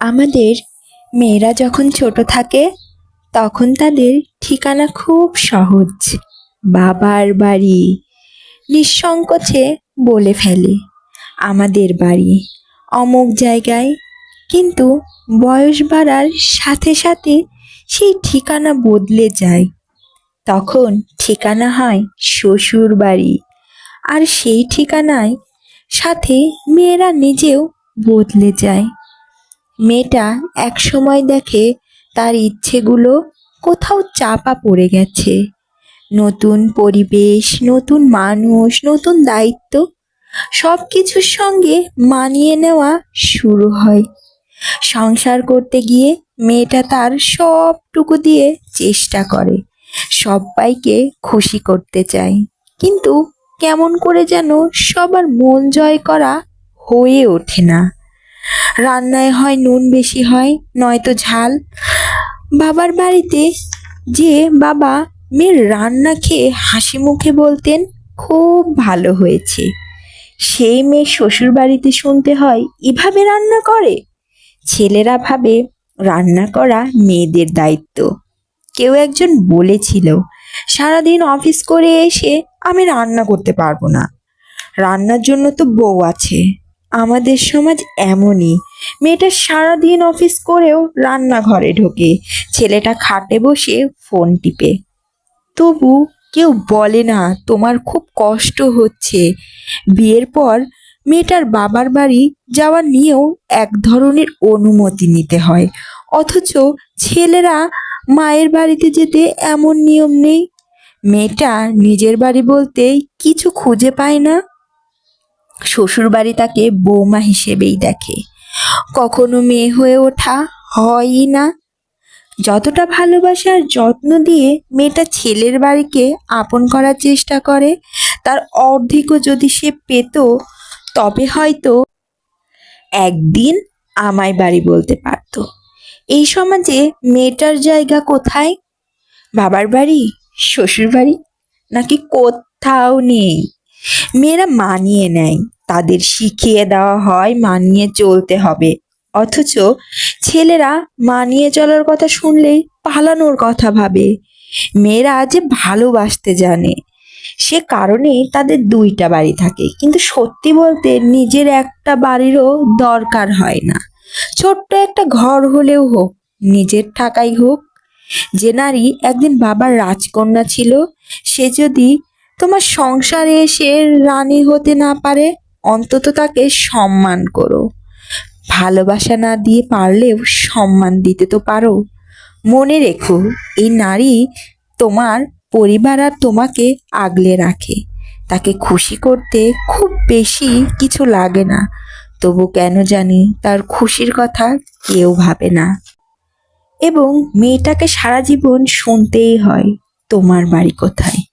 আমাদের মেয়েরা যখন ছোট থাকে, তখন তাদের ঠিকানা খুব সহজ। বাবার বাড়ি নিঃসংকোচে বলে ফেলে, আমাদের বাড়ি অমুক জায়গায়। কিন্তু বয়স বাড়ার সাথে সাথে সেই ঠিকানা বদলে যায়। তখন ঠিকানা হয় শ্বশুর বাড়ি, আর সেই ঠিকানায় সাথে মেয়েরা নিজেও বদলে যায়। মেয়েটা এক সময় দেখে তার ইচ্ছেগুলো কোথাও চাপা পড়ে গেছে। নতুন পরিবেশ, নতুন মানুষ, নতুন দায়িত্ব সব কিছুর সঙ্গে মানিয়ে নেওয়া শুরু হয়। সংসার করতে গিয়ে মেয়েটা তার সবটুকু দিয়ে চেষ্টা করে সবাইকে খুশি করতে চায়। কিন্তু কেমন করে যেন সবার মন জয় করা হয়ে ওঠে না। রান্নায় হয় নুন বেশি হয়, নয়তো ঝাল। বাবার বাড়িতে যে বাবা মেয়ের রান্না খেয়ে হাসি মুখে বলতেন, খুব ভালো হয়েছে। সেই মেয়ে শ্বশুর বাড়িতে শুনতে হয় এভাবে রান্না করে। ছেলেরা ভাবে রান্না করা মেয়েদের দায়িত্ব। কেউ একজন বলেছিল, সারাদিন অফিস করে এসে আমি রান্না করতে পারব না। রান্নার জন্য তো বউ আছে। আমাদের সমাজ এমনই। মেয়েটা সারাদিন অফিস করেও রান্নাঘরে ঢোকে। ছেলেটা খাটে বসে ফোন টিপে। তবু কেউ বলে না, তোমার খুব কষ্ট হচ্ছে। বিয়ের পর মেয়েটার বাবার বাড়ি যাওয়া নিয়েও এক ধরনের অনুমতি নিতে হয়। অথচ ছেলেরা মায়ের বাড়িতে যেতে এমন নিয়ম নেই। মেয়েটা নিজের বাড়ি বলতে কিছু খুঁজে পায় না। শ্বশুর বাড়ি তাকে বৌমা হিসেবেই দেখে। কখনো মেয়ে হয়ে ওঠা হয়ই না। যতটা ভালোবাসা আর যত্ন দিয়ে মেয়েটা ছেলের বাড়িকে আপন করার চেষ্টা করে, তার অর্ধেকও যদি সে পেত, তবে হয়তো একদিন আমায় বাড়ি বলতে পারত। এই সমাজে মেয়েটার জায়গা কোথায়? বাবার বাড়ি? শ্বশুর বাড়ি নাকি কোথাও নেই? মেয়েরা মানিয়ে নেয়। তাদের শিখিয়ে দেওয়া হয় মানিয়ে চলতে হবে। অথচ ছেলেরা মানিয়ে চলার কথা শুনলেই পালানোর কথা ভাবে। মেয়েরা যে ভালোবাসতে জানে, সে কারণে তাদের দুইটা বাড়ি থাকে। কিন্তু সত্যি বলতে নিজের একটা বাড়িরও দরকার হয় না। ছোট্ট একটা ঘর হলেও হোক, নিজের টাকাই হোক। যে নারী একদিন বাবার রাজকন্যা ছিল, সে যদি তোমার সংসারে এসে রানী হতে না পারে, অন্তত তাকে সম্মান করো। ভালোবাসা না দিয়ে পারলেও সম্মান দিতে তো পারো। মনে রেখো, এই নারী তোমার পরিবার আর তোমাকে আগলে রাখে। তাকে খুশি করতে খুব বেশি কিছু লাগে না। তবু কেন জানি তার খুশির কথা কেউ ভাবে না। এবং মেয়েটাকে সারা জীবন শুনতেই হয়, তোমার বাড়ি কোথায়?